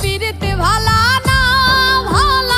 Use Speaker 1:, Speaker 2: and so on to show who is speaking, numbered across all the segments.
Speaker 1: পীড়িতে ভালা না ভালা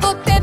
Speaker 1: tô tendo